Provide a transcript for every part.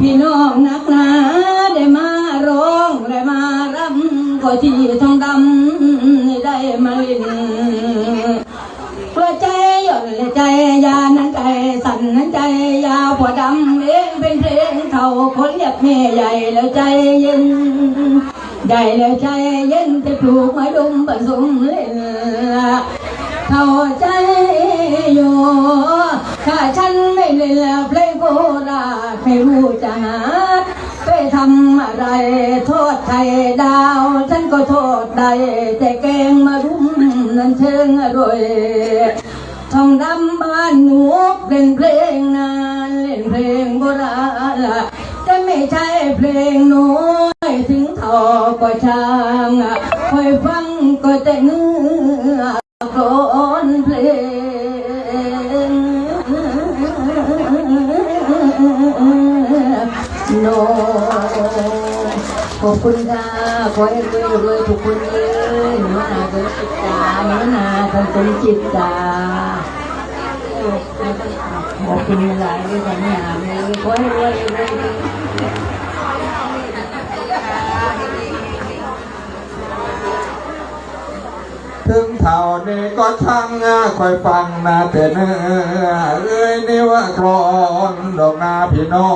พี่น้องนักหนาได้มาร้องได้มารำก็ที่ทองดำได้มาเลินเพื่อใจหย่อนและใจยานั้นใจสั่นนั้นใจยาวพอดำเองเป็นเพลงเขาคนเรียกแม่ใหญ่แล้วใจเย็นใหญ่แล้วใจเย็นจะปลูกไม้ดุมผสมเล่น เข้าใจอยู่ถ้าฉันไม่เล่นแล้วเพลงโคราชไม่รู้จะหาไปทำอะไร โทษไทยดาว ฉันก็โทษได้แต่แกงมารุมนั้นเชิงอร่อยทองดำบ้านหนูเล่นเพลงนานเล่นเพลงโบราณแต่ไม่ใช่เพลงน้อยถึงท่าก็ช่างคอยฟังก็แต่เนื้อ กรอนเพลงโนขอบคุณค่ะขอให้รวยรวยทุกคนเลยหนูนาสมจิตจ้าหนูนาท่านจิตจ้าขอบคุณหลายเลยค่ะเนี่ยเลยขอให้รวยรวย รวยถึงเนี้ก็ช่างคอยฟังนะแต่เนื้อเอ้ยนี่ว่ากรอนดอกนาพี่น้อ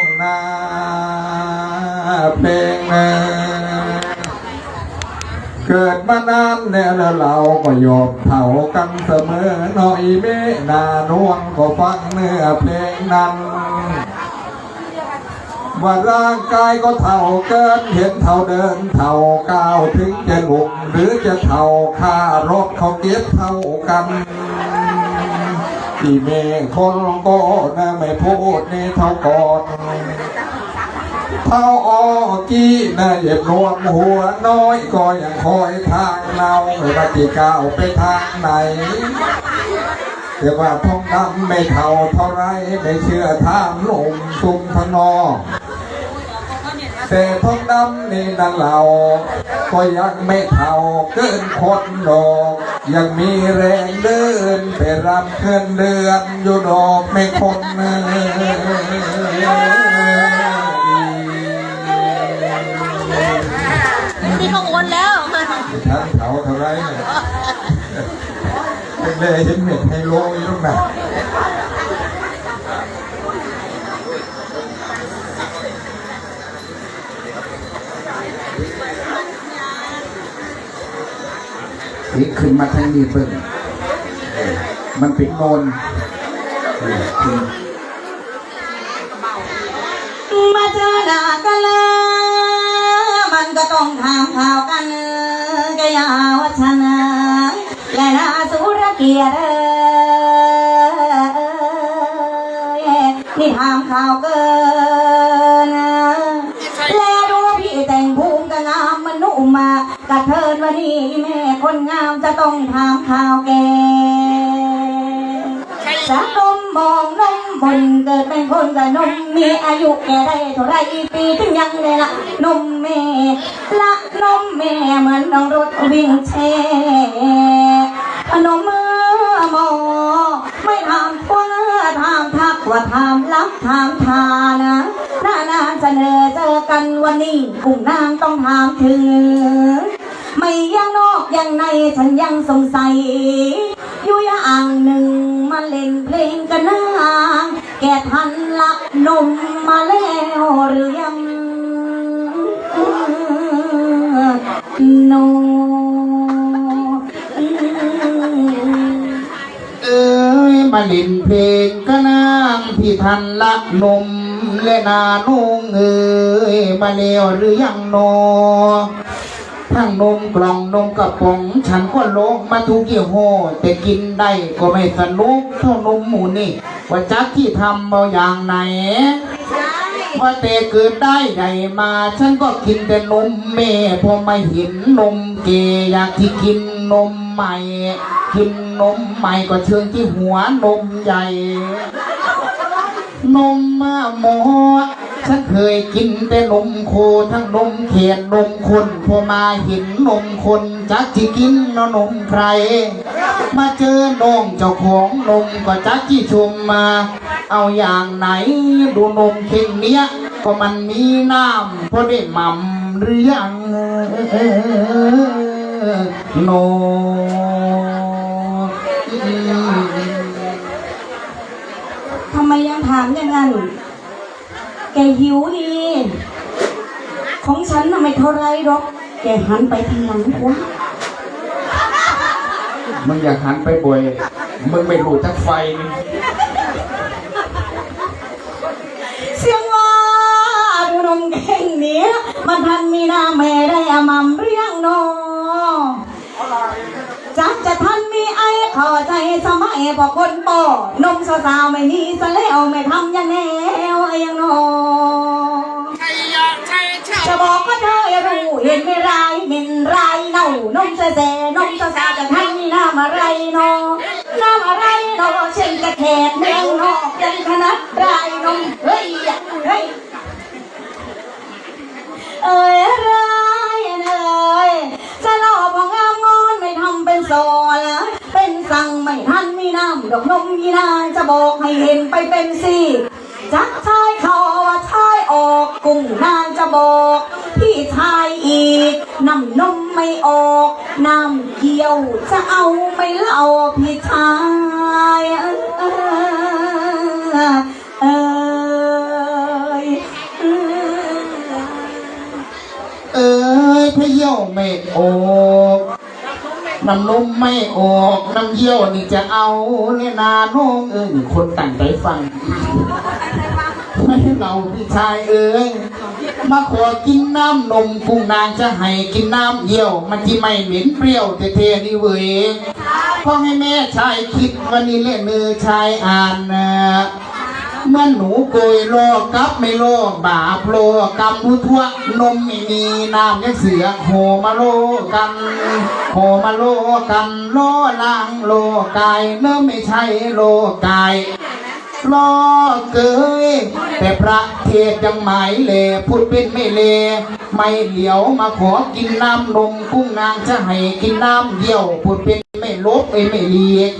งนาเพลงเนื้อเกิดมานานเนี่ยแล้วเราก็ยอมเท่ากันเสมอหน่อยเมนานวงก็ฟังเนื้อเพลงนั้น ว่าร่างกายก็เท่าเกิน เห็นเท่าเดินเท่าก้าวถึงจะหนุ่มหรือจะเท่าค่ารถเขาเก็บเท่ากันที่เมคนก็นะไม่พูดในเท่าก่อนเท่าออกี้นะเหย็บรวมหัวน้อยก็ยังคอยทางเราไม่ว่าที่ก้าวไปทางไหน แต่ว่าทองดำไม่เท่าเท่าไรไม่เชื่อถามลงซุมพนอกแต่ทองดำนี่นั่นเราก็ยังไม่เท่าเกินคนดอกยังมีแรงเดินไปรำเกินเดือนอยู่ดอกไม่คนเนื้อที่เขาโอนแล้วท่านเท่าเท่าไรเนี่ย เป็นเลยเห็นเม็ดไฮโลอยู่ตรงไหนนนี่ขึ้นมาทางนี้เพิ่งเออมันเป็นโนนเออขึ้นมาเจอหน้ากันแล้วมันก็ต้องถามข่าวกันก็อยาวัชนะและนาสุรเกียรติเอ้ยนี่ถามข่าวเกิน และดูพี่แต่งภูมิก็งามมันนุ่มมากระเทินวันนี้แม่คนงามจะต้องถามข่าวแกจะนมมองนมบนเกิดเป็นคนกับนมมีอายุแก่ได้เท่าไรปีถึงยังได้ละนมแม่ละนมแม่เหมือนน้องรถวิ่งแช่นมมือ มอ ไม่ถามว่าถามทักว่าถามรับถามทานะหน้านานเสนอเจอกันวันนี้กลุ่มนางต้องถามถึงไม่ยังนอกยังในฉันยังสงสัย อยู่อย่างหนึ่งมาเล่นเพลงกันนางแกทันละนมมาแล้วหรือยังโล่นเพลงก็นางที่ทันละนมและนานุ่งเอ้ยมาแล้วหรือยังโนทั้งนมกล่องนมกระป๋อง ฉันก็ลงมาทุกยี่ห้อแต่กินได้ก็ไม่สนุกเท่านมหมูนี่ ว่าจักที่ทำเอาอย่างไหนว่าแต่เกิดได้ใหญ่มา ฉันก็กินแต่นมแม่พอไม่เห็นนมเกอยากที่กินนม ใหม่กินนมใหม่ก็เชิงที่หัวนมใหญ่ นมมาหมอฉันเคยกินแต่นมโคทั้งนมเขียนนมคนพอมาเห็นนมคนจักที่กินนนมใคร มาเจอน้องเจ้าของนมก็จักที่ชมมา เอาอย่างไหนดูนมเข่งเนี้ยก็มันมีน้ำพอได้หม่ำหรือยัง โนทำไมยังถามอย่างนั้น แกหิวนี่ของฉันน่ะไม่เท่าไรหรอก แกหันไปทางหลังขวามึงอยากหันไปบ่อย มึงไม่รู้จักไฟนี่เสียงว่าดูนมเก่งเนี้ยมันทันมีหน้าแม่ได้อามำเรียงโน จักจะทันมีไอ้ขอใจสมัยพอคนโปนมสาวๆไม่มีสะแล้วไม่ทำยังแนวไอ้ยังโนจะบอกว่าเธอรู้เห็นไม่ไรเหม็นไรเน่านมแซ่ๆนมสาวๆจะทันมีหน้ามาไรนหน้ามาไรโนเช่นกระแขกเมืองนอกเป็นคณะไรนมเฮ้ยเฮ้ยเอ้ย ดอกนมยีนานจะบอกให้เห็นไปเป็นสิจักชายเขาว่าชายออกกุ้งนางจะบอกพี่ชายอีกน้ำนมไม่ออกน้ำเกี่ยวจะเอาไม่เล่าพี่ชายเอ้ยเอ้ยเอ้ยพะเยี่ยวไม่ออก น้ำนมไม่ออกน้ำเยี่ยวนี่จะเอาเนี่ยนาน้องเอ้ยนี่คนตั้งใจฟังไม่เราพี่ชายเอ้ยมาขอกินน้ำนมกุ้งนางจะให้กินน้ำเยี่ยว มันที่ไม่เหม็นเปรี้ยวเท่ๆนี่เว้ยพ่อให้แม่ชายคิดวันนี้เล่นมือชายอ่านนะ เมื่อหนูโกยโลกับไม่โลบาปโลกำผู้ทั่วนมไม่มีน้ำยังเสือโหมาโลกันโหมาโลกันโลลางโลกายเนื้อไม่ใช่โลกายลอเกยแต่พระเทศยังหมายเลพูดเป็นไม่เล ไม่เหลียวมาขอกินน้ำนมกุ้งนางจะให้กินน้ำเดียว พูดเป็นไม่ลบเอ้ไม่เลียก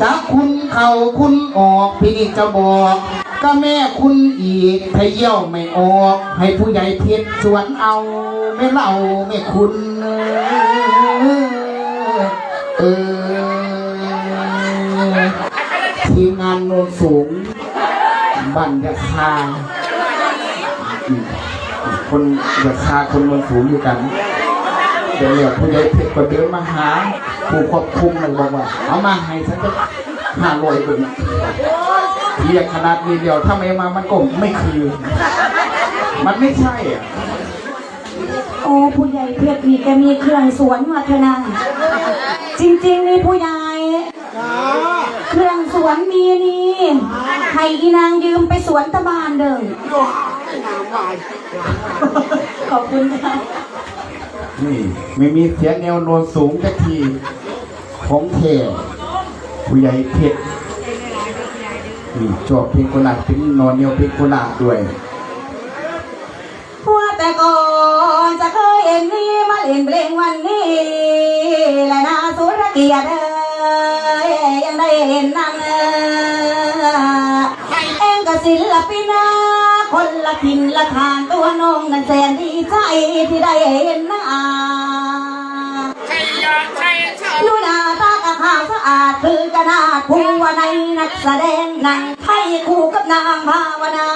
จะคุณเขาคุณออกพี่จะบอก ก็แม่คุณอีกถ้าเยี่ยวไม่ออก ให้ผู้ใหญ่เพชรชวนเอาไม่เล่าไม่คุณเออทีมงานโนนสูง บันยาคาคนยาคาคนโนนสูงอยู่กันเดี๋ยวเหลียผู้ใหญ่เพชรก็เดินมาหา ผู้ควบคุมเลยบอกว่า เอามาให้ฉันจะห้าร้อยคน เรียกขนาดนี้เดียวถ้าไม่มามันก็ไม่คือมันไม่ใช่อะโอ้ผู้ใหญ่เพชรนี่แกมีเครื่องสวนมาเถอะนะจริงๆนี่ผู้ใหญ่เครื่องสวนมีนี่ให้อีนางยืมไปสวนตะบานเด้อขอบคุณค่ะนี่ไม่มีเสียงแนวโนนสูงสักทีของแท้ผู้ใหญ่เพชรนี่ ชอบเพลงโคราชเพลงนอนเนียวเพลงโคราชด้วยว่าแต่ก่อนจะเคยเห็นนี่มาเล่นเพลงวันนี้ และนาสุรเกียรติเอ้ยยังได้เห็นนางเอ้ยเองก็ศิลปินนะคนละทินละทานตัวน้องนั้นแสนดีใจที่ได้เห็นหน้าดูหน้าตา กะขาสะอาดคือกระนาดผู้ว่าในนักแสดงหนังไทยคู่กับนางภาวนา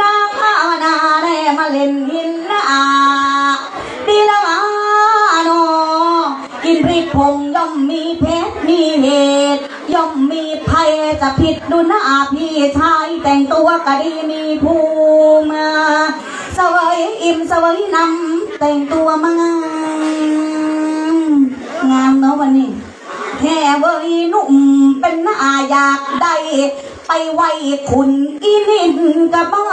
นางภาวนาได้มาเล่นหินนาดีล้วอะโนกินพริกผงย่อมมีเพชรมีเหตุย่อมมีภัยจะผิดดูหน้าพี่ชายแต่งตัวก็ดีมีภูมิสวยอิ่มสวยนำแต่งตัวมางามงามเนาะวันนี้ แค่เว้ยหนุ่มเป็นหน้าอยากได้ไปไว้คุณอีนินกับบ้า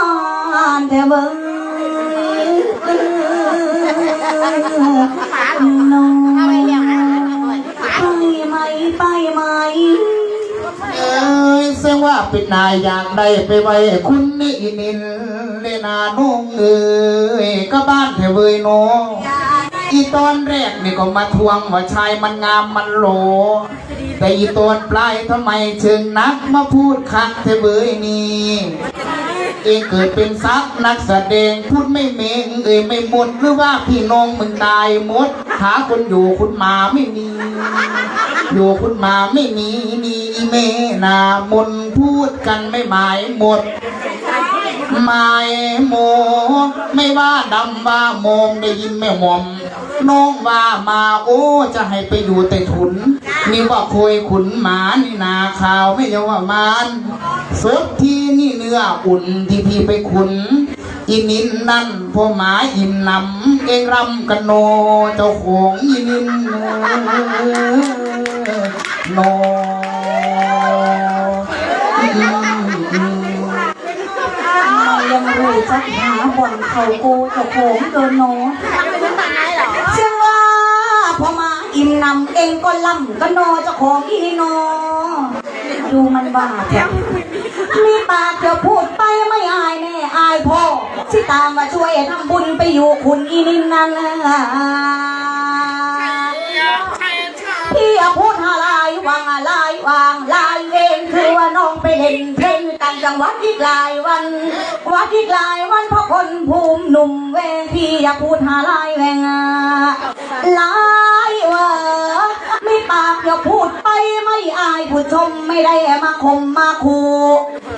นแท้เว้ยน้องไปไหมไปไหมเอ้ยเสียงว่าเป็นนายอยากได้ไปไว้คุณนี่นินเลนาน้องเอ้ยก็บ้านเถอะเว้ยน้อง อีตอนแรกนี่ก็มาทวงว่าชายมันงามมันโหล แต่อีตอนปลายทำไมเชิงนักมาพูดคักเถอเว้ยนี่เองเกิดเป็นซักนักแสดงพูดไม่เมงเอ่ยไม่หมดหรือว่าพี่น้องมึงตายหมด หาคนอยู่คุณมาไม่มี อยู่คุณมาไม่มีมีอีเมนามนพูดกันไม่หมายหมด มาโมไม่ว่าดำว่ามงได้ยินแม่หม่อมน้องว่ามาโอ้จะให้ไปอยู่แต่ถุน นี่ว่าโคยขุนหมานี่นาข่าวไม่ยาว่ามานสดที่นี่เนื้ออุ่นที่พี่ไปขุนอินินนั่นพ่อหมาอิ่มหนำเองรำกันโนเจ้าของอินินโน ยังรู้จักหาบ่อนเขาโกเจ้าขงเกินโนเชื่อว่าพอมาอิ่มนำเองก็ล่ำก็โนเจ้าของอีโนดูมันบ้าแท้มีปากจะพูดไปไม่อายแน่อายพ่อสิตามมาช่วยทำบุญไปอยู่คุณอีนินนั่นนะพี่อาพูดหาลายวางอะไรวางลายว งคือว่าน้องไปเล่นเพลงต่างจังหวัดอีกหลายวัน วัดอีกหลายวันเพราะคนภูมิหนุ่มเวงพี่อย่าพูดหาลายแวงลายเวอไม่ปากอย่าพูดไปไม่อายผู้ชมไม่ได้มาคมมาคู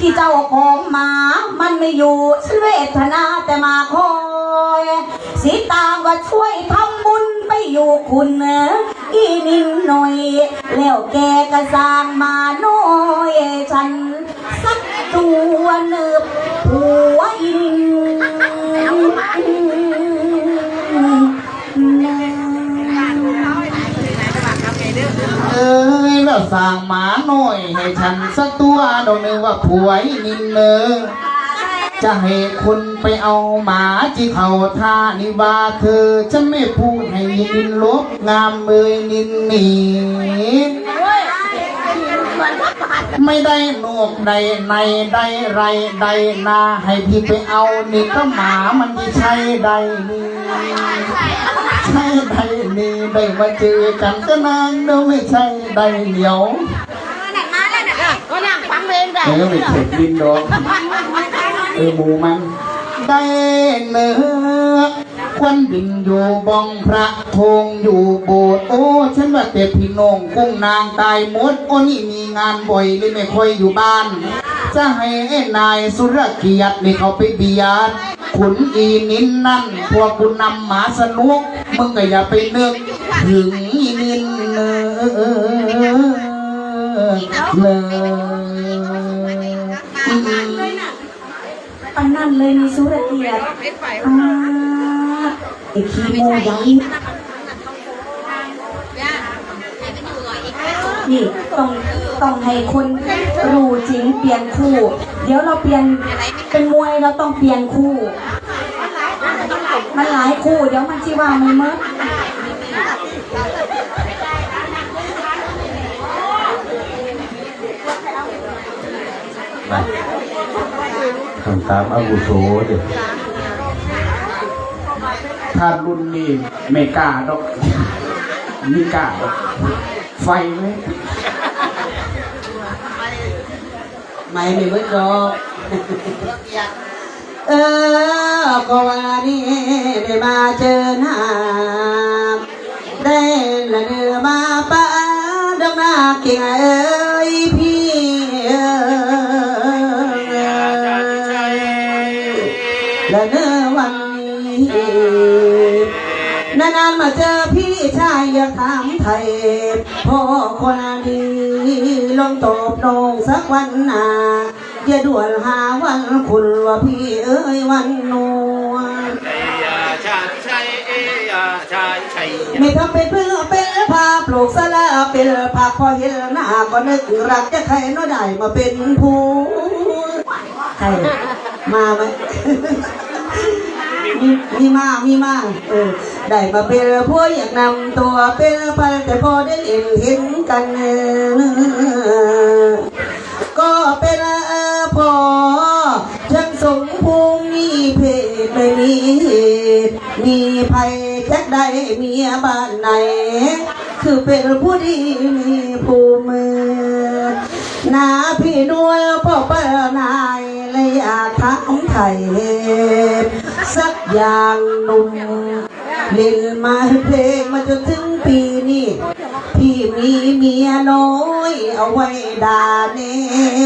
ที่เจ้าของหมา มันไม่อยู่ฉันเวทนาแต่มาคอยสิตาว่าช่วยทำ อยู่คุณเนอะอีนิดหน่อย แล้วแกก็สร้างมาน่อยฉัน สักตัวเนิบหัวอินเอ้ยแล้วสั่งหมาหน่อย ให้ฉันสักตัวดอกนึงว่าผัวอีนินเนอ จะให้คุณไปเอาหมาที่เขาท่านี่ว่าเธอฉันไม่พูดให้นินลบงามเมยนินหนีไม่ได้หนวกใดในใดไรใดนาให้พี่ไปเอานี่ก็หมามันที่ใช่ใดนี่ใช่ใดนี่ได้มาเจอกันก็นานเดี๋ยวไม่ใช่ใดเหนียวก็นั่งฟังเพลงได้เออไม่เข็ดดินดอก เออหมูมัน ได้เนื้อควันดินอยู่บองพระธงอยู่โบสถ์โอ้ฉันว่าแต่พี่น้องกุ้งนางตายหมดโอ้นี่มีงานบ่อยเลยไม่ค่อยอยู่บ้าน จะให้นายสุรเกียรตินี่เขาไปเบียดขุนอีนินนั่นพวกคุณนำหมาสนุกมึงก็อย่าไปนึกถึงอีนินเนเลย ปันนั่นเลยมีสุรเกียรติอ่าไอ้ขี้โมยัยนี่ต้องต้องให้คนรู้จริงเปลี่ยนคู่ เดี๋ยวเราเปลี่ยนเป็นมวยเราต้องเปลี่ยนคู่ มันหลายคู่ เดี๋ยวมันจีว่าไม่เมด ทำตามอาวุโสเด็กถ้ารุ่นนี้ไม่กล้าดอกไม่กล้าดอกไฟไหมไม่ไม่เบิดดอกเออก็ว่านี่ได้มาเจอหน้าได้ละเนื้อมาป้าดอกหน้าเก่งเอ้ยพี่ มาเจอพี่ชายอยากถามไทยพ่อคนดีลองตอบน้องสักวันหนาอย่าด่วนหาวันคุณว่าพี่เอ้ยวันนวลชาชัยเอยาชาชัยไม่ทำเป็นเพื่อเป็นภาปลูกสลาเป็นผักพอเห็นหน้าก็นึกรักจะใครน้อได้มาเป็นผู้ใครมาไหม มีมีมามีมากเออได้มาเป็นผู้อยากนำตัวเป็นพันแต่พอได้เห็นเห็นกัน ก็เป็นพอช่างสมภูมิเพศไม่มีเหตุมีภัยจักใดเมียบ้านไหน คือเป็นผู้ดีมีภูมินาพี่นวลพ่อเปิ้ลนายเลยอยากถามไทย อย่างหนุ่มเล่นมาเพลงมาจนถึงปีนี้พี่มีเมียน้อยเอาไว้ด่าแน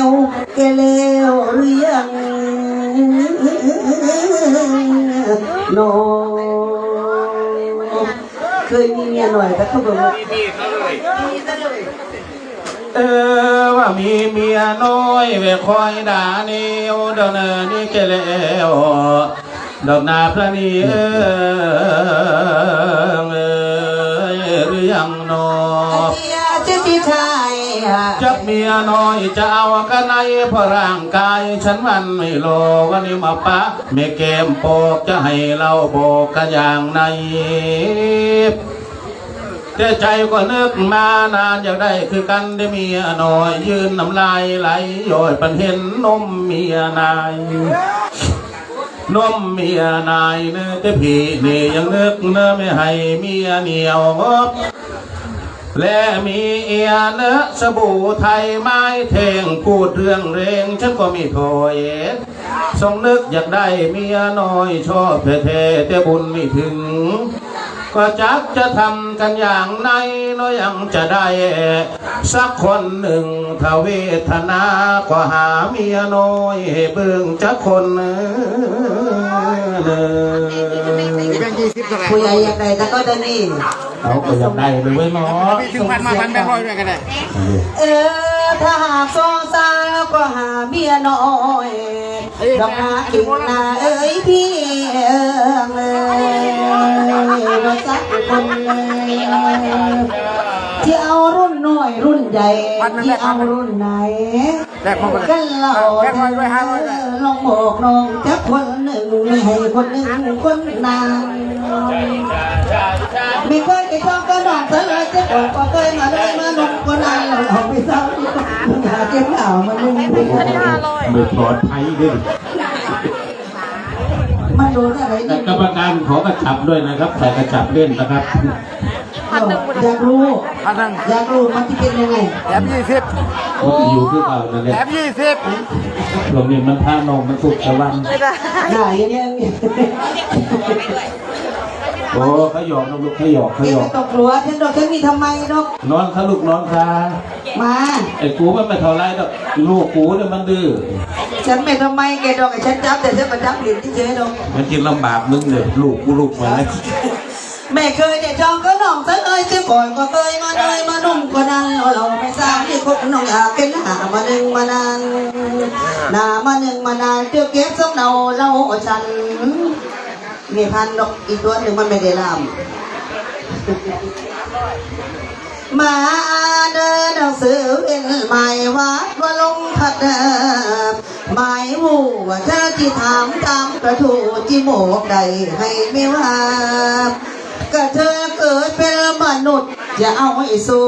วแกเลวหรืองน้องเคยมีเมียหน่อยแต่เขาบอกว่าเออว่ามีเมียน้อยเวคอยด่าเนิ้วเดินนี่แกแล้ว ดอกนาพระนีเออเอยหรือยังนอจ้าที่ชายจับเมียน้อยจะเอากันในเพราะร่างกาย ฉันมันไม่โลวันนี้มาปะเมเกมโปกจะให้เราโบกกันอย่างในแต่ใจก็นึกมานานอยากได้คือกันได้เมียน้อย ยืนน้ำลายไหลย้อยปันเห็นนมเมียนาย นมเมียนายเนื้อแต่พี่นี่ยังนึกเนื้อไม่ให้เมียเหนียวงบและมีเอียเนื้อสบู่ไทยไม้เทงพูดเรื่องเรงฉันก็ม่โถยทรงนึกอยากได้เมียน้อยชอบเท่ๆแต่บุญไม่ถึง ก็จักจะทำกันอย่างไหนน้อยยังจะได้ สักคนหนึ่งทเวทนาก็หาเมียน้อยเบิ่งจักคนหนอผู้ใหญ่อยากได้แต่ก็จะนี่ เขาก็อยากได้เลยเว้ยเนาะถึงพันมาพันแบงค์ร้อยด้วยกันเลยเออถ้าหากสงสารแล้วก็หาเมียน้อยดอกหากินนาเอ้ยพี่เอิงเลยเราจักคนเลยที่เอารุ่นน้อยรุ่นใหญ่ที่เอารุ่นไหนกันเล่าลองบอกน้องจักคนหนึ่งไม่ให้คนหนึ่งคนนางไม่เคยไปชอบก็ดอกเธอเลยจะบอกก็เคยมาเลยมาลงก็นานเราเราไปเศร้าที่ก็หาเก็บเหล่ามันไม่มีไม่ปลอดภัยด้วยมันโดนอะไรแต่นี่กรรมการขอกระจับด้วยนะครับใส่กระจับเล่นนะครับอยากรู้พันหนึ่งอยากรู้มันที่เป็นยังไงแถมยี่สิบมันจะอยู่ที่เก่านั่นแหแถละมยี่สิบหลวงนี่มันท่านองมันสุกตะวันหน่าอย่างเงี้ย โอ้เขาหยอกนะลูกเขาหยอกเขาเก็บหยอไม่กตกหัวฉันดอกฉันมีทำไมดอกนอนเขาลูกนอนคามาไอ้กูมันไม่เท่าไรดอกลูกกูเนี่ยมันดื้อฉันไม่ทำไมแกดอกไอ้ฉันจับแต่ฉันมาจับเหรียญที่เฉยดอกมันกินลำบากมึงเลยลูกกูลูกมันเลยแม่เคยเนี่ยจองก็น้องเธอเอ้ยเจ้าก่อนก็เคยมาเลยมานุ่มก็ดังเราเราไม่ทราบที่คบน้องอยากเป็นหามาหนึ่งมานานหนามาหนึ่งมานานเที่ยวเก็บสำเนาเราฉัน มีพันดอกอีกตัวหนึ่งมันไม่ได้ลำมาเดินหนังสือเป็นหมายวัดว่าลงพัดเดิมหมายหูว่าเธอที่ถามตามกระถูจีโมกใดให้ไม่ว่าก็เธอเกิดเป็นมนุษย์อย่าเอาให้สุ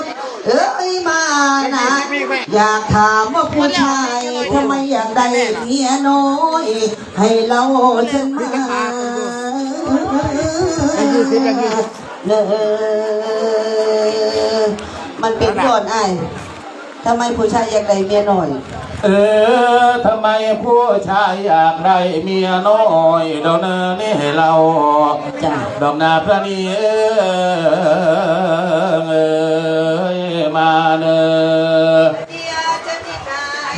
ด เอ้ยมานะอยากถามว่าผู้ชายทำไมอยากได้เมียน้อย ให้เราฉันมาเนอมันเป็นก่อนไอ้าย ทำไมผู้ชายอยากได้เมียน้อย เออทำไมผู้ชายอยากได้เมียน้อยเดอกเนินนี่ให้เราจ้ะ ดอกนาพระนีเอ้ยมาเนอ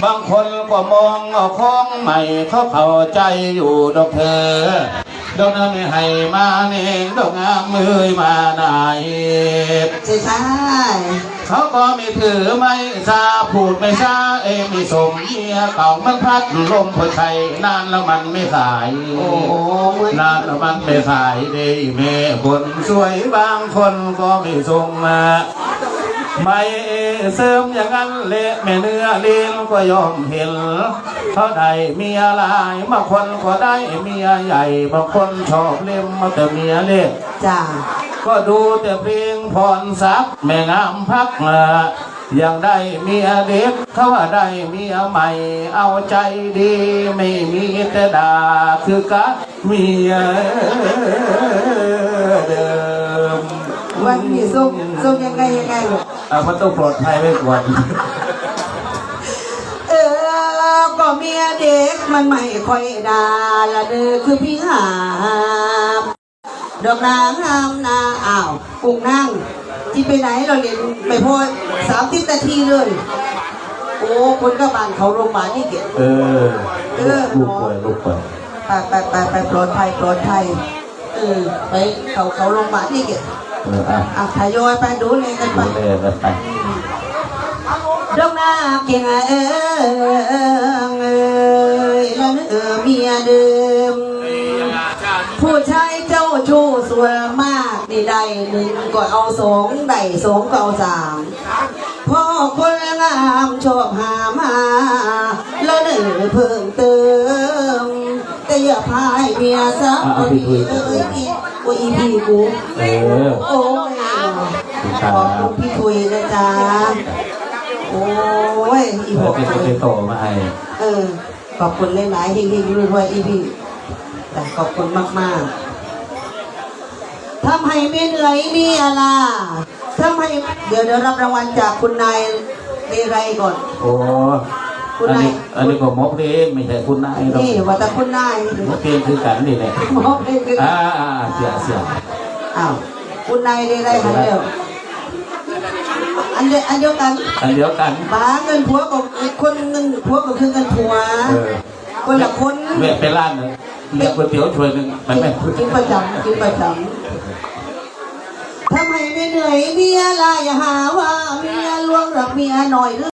บางคนก็มองเอาของใหม่เขาเข้าใจอยู่ดอกเธอ ดอกนั้นไม่ให้มาเน่งดอกงามมือมาไหนใช่ใช่ เขาก็ไม่ถือไม่ซาพูดไม่ซาเองไม่สมเมียเก่ามันพัดลมพอใช้นานแล้วมันไม่สายโอ้โหเหมือนนานแล้วมันไม่สายดีแม่คนสวยบางคนก็ไม่ส่งมา ไม่เสริมอย่างนั้นเละแม่เนื้อเลี้ยงก็ยอมเห็นเขาได้เมียหลายบางคนก็ได้เมียใหญ่บางคนชอบเล่มมาแต่เมียเล็กจ้าก็ดูแต่เพลงพรสักแม่งามพักละยังได้เมียเด็กเขาว่าได้เมียใหม่เอาใจดีไม่มีแต่ด่าคือกะเมียเดิม วันนี้ส่งส่งยังไงยังไงลูกอะมันต้องปลอดภัยไว้ก่อนเออก็เมียเด็กมันไม่ค่อยด่าละเด้อคือพี่หามดอกนางงามนาอ้าวกุ้งนั่งที่ไปไหนเราเรียนไม่พอสามสิบนาทีเลย โอ้คนก็บานเขาโรงพยาบาลนี่เกศเออเออลูกป่วยลูกป่วยไปไปไปไปปลอดภัยปลอดภัยเออไปเขาเขาโรงพยาบาลนี่เกศ เอออะอะทยอยไปดูเลยกันไป ดูแลกันไปดอกนาเก่งเอ้ยเอ้ยแล้วเออเมียเดิม ผู้ชายเจ้าชู้ส่วนมากนี่ได้หนึ่งก็เอาสองได้สองก็เอาสามพ่อคนงามชอบหามา แล้วเด้อเพิ่มเติม แต่อย่าพายเมียซ้ำเอาดีเอ้ยพี่ โอ้ยอีพี่กูเออโอ้ยขอบคุณพี่ทุยนะจ๊ะโอ้ยอีเอหอกเป็นเลเป็ยนโตมาให้เออ ขอบคุณหลายๆที่ที่รวยๆอีพี่แต่ขอบคุณมากๆทำให้ไม่เหนื่อยนี่อะไรทำให้เดี๋ยวเดี๋ยวรับรางวัลจากคุณนายเรไรก่อน โอ้ คุณอันนายนี้อันนี้ก็มกเพลงไม่ใช่คุณนายหรอกนี่ว่าแต่คุณนายมกเพลงคือกันนี่แหละมอบให้คืออ่าอ่าเสียเสียอ้าวคุณนายเรไรหันเดียวอันเดียวอันเดียวกันอันเดียวกัน ป้าเงินผัวกับคนเงินผัวก็คือเงินผัวเออ คนละคนแม่ไปร้านหนึงเรียกก๋วยเตี๋ยวถ้วยหนึ่งไปแม่กินประจำกินประจำทำไมไม่เหนื่อยเมียลายหาว่าเมียลวงรักเมียหน่อยหรือ